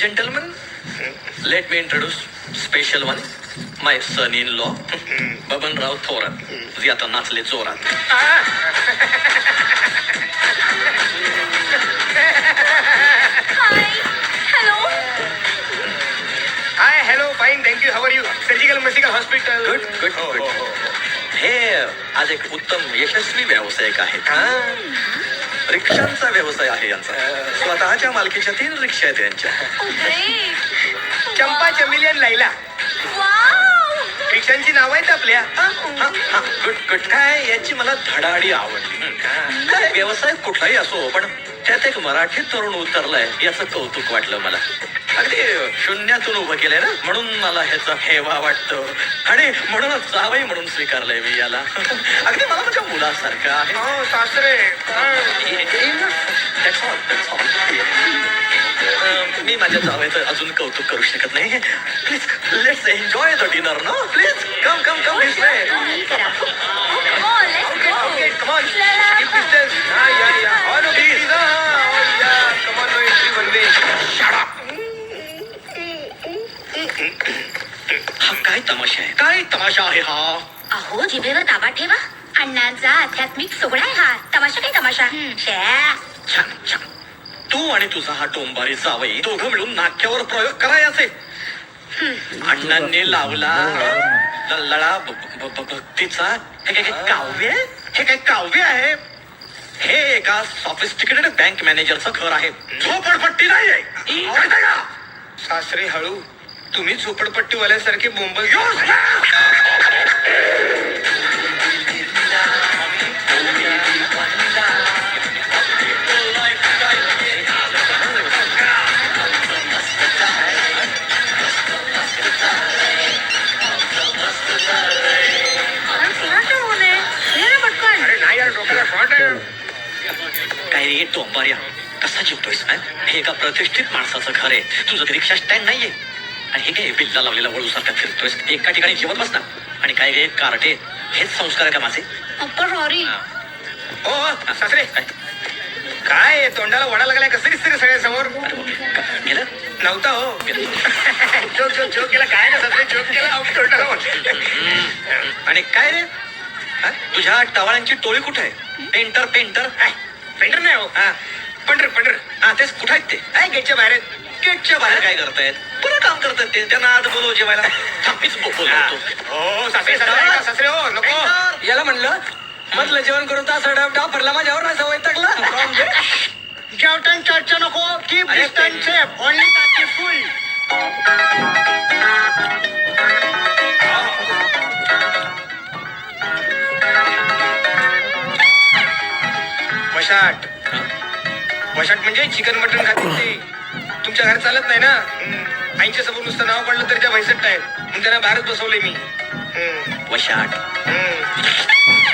Let me introduce special one my son in law Babanrao Thorat जे आता नाचले जोरात. Hi hello hi hello fine thank you how are you surgical medical hospital good good good हे आज एक उत्तम यशस्वी व्यावसायिक आहेत. रिक्षांचा व्यवसाय आहे यांचा. स्वतःच्या मालकीच्या तीन रिक्षा आहेत यांच्या. चंपा चमिलियन लाईला. रिक्षांची नाव आहेत आपल्या. गुड गुड काय याची मला धडाडी आवडली. काय व्यवसाय कुठलाही असो पण त्यात एक मराठी तरुण उतरलाय याचं कौतुक वाटलं मला. अगदी शून्यातून उभं केलंय ना? म्हणून मला ह्याचा हेवा वाटतो. आणि म्हणूनच जावई म्हणून स्वीकारलंय मी याला. अगदी मला माझ्या मुलासारखं आहे. हो सासरे. मी माझ्या जावयाचं अजून कौतुक करू शकत नाही. Please let's enjoy the dinner no please come come come this हा काय तमाशा आहे? काय तमाशा आहे हा? अहो जिभेवर ताबा ठेवा. अण्णांचा आध्यात्मिक सोहळा आहे हा. तमाशा काय तमाशा. छान छान. तू आणि तुझा हा टोंबारी जावई दोघं मिळून नाक्यावर प्रयोग करायचे. अण्णांनी लावला लळा भक्तीचा. हे काय काय काव्य? आहे? हे काय काव्य आहे? हे एका सॉफिस्टिकेटेड बँक मॅनेजरचं घर आहे. झोपडपट्टी नाही आहे कळतंय का? सासरे हळू तुम्ही झोपडपट्टीवाल्यासारखे बोंबल काय रे टोंबार्या कसा जिंकतोयस हे? एका प्रतिष्ठित माणसाचं घर आहे. तुझं ते रिक्षा स्टँड नाहीये. आणि हे काय बिल्ला लावलेला वळू सारखा फिरतोयस? एका ठिकाणी जेवत बस ना आणि काय रे कार्टे? हेच संस्कार आहे का माझे? अप्पा सॉरी हो. हो, सासरे. काय? तोंडाला वडा लागलाय कसं दिसते रे सगळ्या समोर अरे बापरे, का- गेलं? नव्हता हो. जोक जोक जोक केला. काय ना सासरे? जोक केला. अहो, तोंडाला वडा. आणि काय रे? हा? तुझ्या टवाळ्यांची टोळी कुठे आहे? Painter painter? हाय, पेंटर नाही हो. हा. पंढर पंढर हा तेच कुठे आहेत ते? काय गेटच्या बाहेर आहेत. गेटच्या बाहेर काय करतायत? पुन्हा काम करतात ते. त्यांना आज बोलव जेवायला. थांबीच बोलवतो. हो. सासरे सासरे ऐका, सासरे हो नको. याला म्हणलं मधलं जेवण करून तास डाव भरला माझ्यावर नाही सवय टाकला जेवटन चर्चा नको. की अरे, डिस्टन्स सेफ ओनली टाकी फुल वशाट. वशाट म्हणजे चिकन मटन खाते ते. तुमच्या घरात चालत नाही ना हम्म. आईच्या समोर नुसतं नाव पडलं तरी त्या भैसट आहेत म्हणून त्यांना बाहेरच बसवलंय मी. वशाट हम्म.